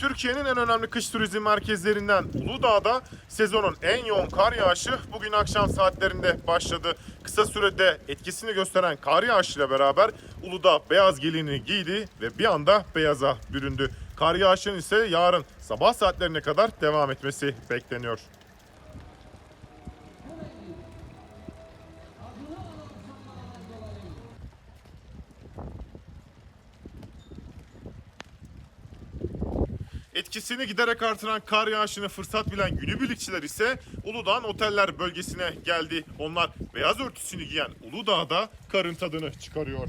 Türkiye'nin en önemli kış turizm merkezlerinden Uludağ'da sezonun en yoğun kar yağışı bugün akşam saatlerinde başladı. Kısa sürede etkisini gösteren kar yağışıyla beraber Uludağ beyaz gelini giydi ve bir anda beyaza büründü. Kar yağışının ise yarın sabah saatlerine kadar devam etmesi bekleniyor. Etkisini giderek artıran kar yağışını fırsat bilen günübirlikçiler ise Uludağ'ın oteller bölgesine geldi. Onlar beyaz örtüsünü giyen Uludağ'da karın tadını çıkarıyor.